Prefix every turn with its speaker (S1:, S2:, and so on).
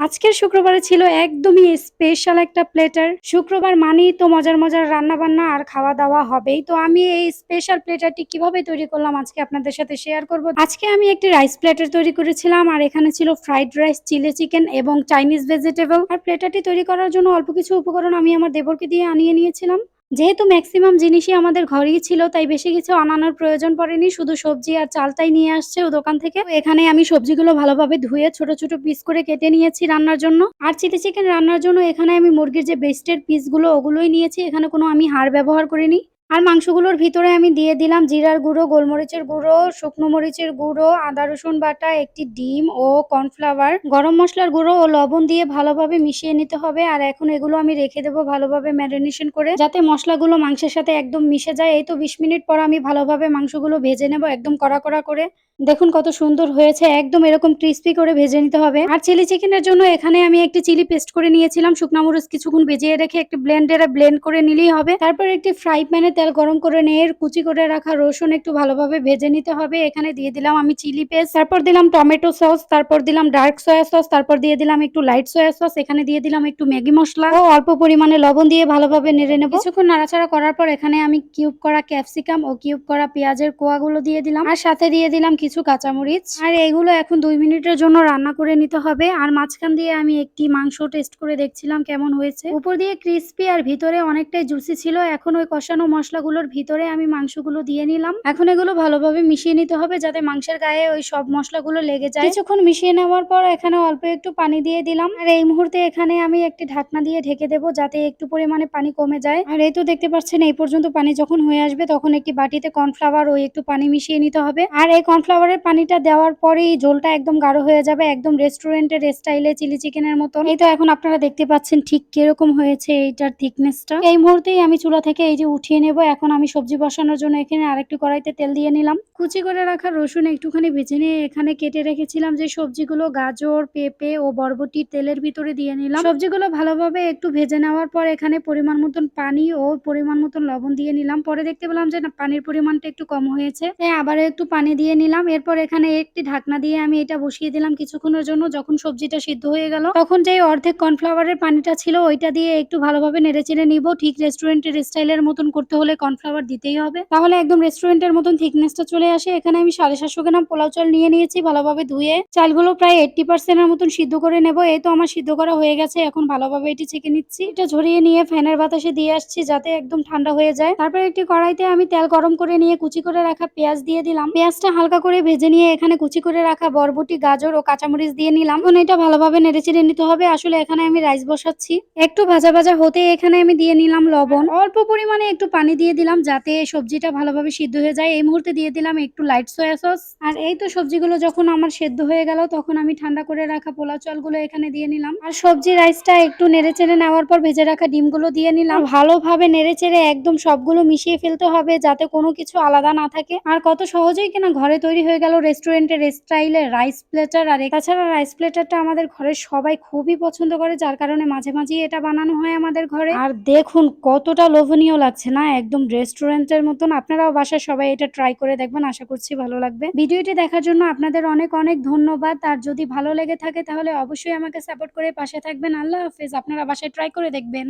S1: আজকের শুক্রবারে ছিল একদমই স্পেশাল একটা প্লেটার শুক্রবার মানেই তো মজার মজার রান্না বান্না আর খাওয়া দাওয়া হবেই। তো আমি এই স্পেশাল প্লেটারটি কীভাবে তৈরি করলাম আজকে আপনাদের সাথে শেয়ার করব। আজকে আমি একটি রাইস প্লেটার তৈরি করেছিলাম, আর এখানে ছিল ফ্রাইড রাইস চিলি চিকেন এবং চাইনিজ ভেজিটেবল আর প্লেটারটি তৈরি করার জন্য অল্প কিছু উপকরণ আমি আমার দেবরকে দিয়ে আনিয়ে নিয়েছিলাম। যেহেতু ম্যাক্সিমাম জিনিসই আমাদের ঘরেই ছিল, তাই বেশি কিছু আনানোর প্রয়োজন পড়েনি। শুধু সবজি আর চালটাই নিয়ে আসছে ও দোকান থেকে। এখানে আমি সবজিগুলো ভালোভাবে ধুয়ে ছোট ছোট পিস করে কেটে নিয়েছি রান্নার জন্য। আর চিলি চিকেন রান্নার জন্য এখানে আমি মুরগির যে বেস্টের পিসগুলো ওগুলোই নিয়েছি। এখানে কোনো আমি হাড় ব্যবহার করিনি। আর মাংসগুলোর ভিতরে আমি দিয়ে দিলাম জিরার গুঁড়ো, গোলমরিচের গুঁড়ো, শুকনো মরিচের গুঁড়ো, আদা, রসুন বাটা, একটি ডিম ও কর্নফ্লাওয়ার। গরম মশলার গুঁড়ো ও লবণ দিয়ে ভালোভাবে মিশিয়ে নিতে হবে আর এখন এগুলো আমি রেখে দেবো ভালোভাবে ম্যারিনেশন করে যাতে মশলাগুলো মাংসের সাথে একদম মিশে যায়। এই তো বিশ মিনিট পর আমি ভালোভাবে মাংসগুলো ভেজে নেব একদম কড়া কড়া করে। দেখুন কত সুন্দর হয়েছে, একদম এরকম ক্রিস্পি করে ভেজে নিতে হবে। আর চিলি চিকেনের জন্য এখানে আমি একটি চিলি পেস্ট করে নিয়েছিলাম, শুকনা মরিচ কিছুক্ষণ ভেজিয়ে রেখে একটি ব্লেন্ডারে ব্লেন্ড করে নিলেই হবে। তারপর একটি ফ্রাই প্যানে তেল গরম করে নিয়ে কুচি করে রাখা রসুন একটু ভালোভাবে ভেজে নিতে হবে। এখানে দিয়ে দিলাম আমি চিলি পেস্ট তারপর দিলাম টমেটো সস তারপর দিলাম ডার্ক সয়া সস তারপর দিয়ে দিলাম একটু লাইট সয়া সস এখানে দিয়ে দিলাম একটু ম্যাগি মশলা। ও, অল্প পরিমাণে লবণ দিয়ে ভালোভাবে নেড়ে নেব। কিছুক্ষণ নাড়াচাড়া করার পর এখানে আমি কিউব করা ক্যাপসিকাম ও কিউব করা পেঁয়াজের কোয়াগুলো দিয়ে দিলাম। আর সাথে দিয়ে দিলাম কিছু কাঁচামরিচ। আর এগুলো এখন দুই মিনিটের জন্য রান্না করে নিতে হবে। আর মাঝখান দিয়ে আমি একটি মাংস টেস্ট করে দেখছিলাম কেমন হয়েছে। উপর দিয়ে ক্রিস্পি আর ভিতরে অনেকটাই জুসি ছিল। এখন ওই কষানো মশলাগুলোর ভিতরে আমি মাংসগুলো দিয়ে নিলাম। এখন এগুলো ভালোভাবে মিশিয়ে নিতে হবে যাতে মাংসের গায়ে ওই সব মশলাগুলো লেগে যায়। কিছুক্ষণ মিশিয়ে নেওয়ার পর এখানে অল্প একটু পানি দিয়ে দিলাম। আর এই মুহূর্তে এখানে আমি একটি ঢাকনা দিয়ে ঢেকে দেবো যাতে একটু পরিমাণে পানি কমে যায়। আর এই তো দেখতে পাচ্ছেন, এই পর্যন্ত পানি যখন হয়ে আসবে তখন একটি বাটিতে কর্নফ্লাওয়ার ওই একটু পানি মিশিয়ে নিতে হবে। আর এই কর্নফ্লাওয়ারের পানিটা দেওয়ার পরেই ঝোলটা একদম গাঢ় হয়ে যাবে, একদম রেস্টুরেন্টের স্টাইলে চিলি চিকেনের মতন। এই তো এখন আপনারা দেখতে পাচ্ছেন ঠিক কীরকম হয়েছে এইটার থিকনেসটা এই মুহূর্তেই আমি চুলা থেকে এই যে উঠিয়ে নেব, এখন আমি সবজি বসানোর জন্য এখানে আরেকটু কড়াইতে তেল দিয়ে নিলাম। কুচি করে রাখা রসুন একটুখানি ভেজে নিয়ে এখানে কেটে রেখেছিলাম যে সবজিগুলো গাজর, পেঁপে ও বরবটি তেলের ভিতরে দিয়ে নিলাম। সবজিগুলো ভালোভাবে একটু ভেজে নেওয়ার পর এখানে পরিমাণ মতন পানি ও পরিমাণ মতন লবণ দিয়ে নিলাম। পরে দেখতে পেলাম যে পানির পরিমাণটা একটু কম হয়েছে। তাই আবারও একটু পানি দিয়ে নিলাম। এরপর এখানে একটি ঢাকনা দিয়ে আমি এটা বসিয়ে দিলাম কিছুক্ষণের জন্য যখন সবজিটা সিদ্ধ হয়ে গেল। তখন যে অর্ধেক কর্নফ্লাওয়ারের পানিটা ছিল ওইটা দিয়ে একটু ভালোভাবে নেড়েচেড়ে নিব। ঠিক রেস্টুরেন্টের স্টাইলের মতন করতে হলে কর্নফ্লাওয়ার দিতেই হবে। তাহলে একদম রেস্টুরেন্টের মতন থিকনেসটা চলে আসে, এখানে আমি সাড়ে সাতশো গ্রাম পোলাও চাল নিয়ে নিয়েছি, ভালোভাবে ধুয়ে। চালগুলো প্রায় এইটটি পার্সেন্টের মতন সিদ্ধ করে নেব। এই তো আমার সিদ্ধ করা হয়ে গেছে, এখন ভালোভাবে এটি ছেঁকে নিচ্ছি। এটা ঝরিয়ে নিয়ে ফ্যানের বাতাসে দিয়ে আসছি যাতে একদম ঠান্ডা হয়ে যায়। তারপর একটি কড়াইতে আমি তেল গরম করে নিয়ে কুচি করে রাখা পেঁয়াজ দিয়ে দিলাম। পেঁয়াজটা হালকা করে ভেজে নিয়ে এখানে কুচি করে রাখা বরবটি, গাজর ও কাঁচামরিচ দিয়ে নিলাম। এখন এটা ভালোভাবে নেড়েচেড়ে নিতে হবে। আসলে এখানে আমি রাইস বসাচ্ছি। একটু ভাজা ভাজা হতে এখানে আমি দিয়ে নিলাম লবণ। অল্প পরিমাণে একটু পানি দিয়ে দিলাম যাতে সবজিটা ভালোভাবে সিদ্ধ হয়ে যায়। এই মুহূর্তে দিয়ে দিলাম একটু লাইট সয়া সস আর এই তো সবজিগুলো যখন আমার সেদ্ধ হয়ে গেল, তখন আমি ঠান্ডা করে রাখা পোলাও চালগুলো এখানে দিয়ে নিলাম। আর সবজি রাইসটা একটু নেড়ে চেড়ে নেওয়ার পর ভেজে রাখা ডিমগুলো দিয়ে নিলাম। ভালোভাবে নেড়ে চেড়ে একদম সবগুলো মিশিয়ে ফেলতে হবে, যাতে কোনো কিছু আলাদা না থাকে। আর কত সহজেই কিনা ঘরে তৈরি হয়ে গেল রেস্টুরেন্টের স্টাইলে রাইস প্লেটার আর তাছাড়া রাইস প্লেটারটা আমাদের ঘরের সবাই খুবই পছন্দ করে, যার কারণে মাঝে মাঝেই এটা বানানো হয় আমাদের ঘরে। আর দেখুন কতটা লোভনীয় লাগছে না, একদম রেস্টুরেন্টের মতন। আপনারাও বাসায় সবাই এটা ট্রাই করে দেখবেন। আশা করছি ভালো লাগবে। ভিডিওটি দেখার জন্য আপনাদের অনেক অনেক ধন্যবাদ। আর যদি ভালো লেগে থাকে তাহলে অবশ্যই আমাকে সাপোর্ট করে পাশে থাকবেন। আল্লাহ হাফেজ। আপনারা বাসায় ট্রাই করে দেখবেন।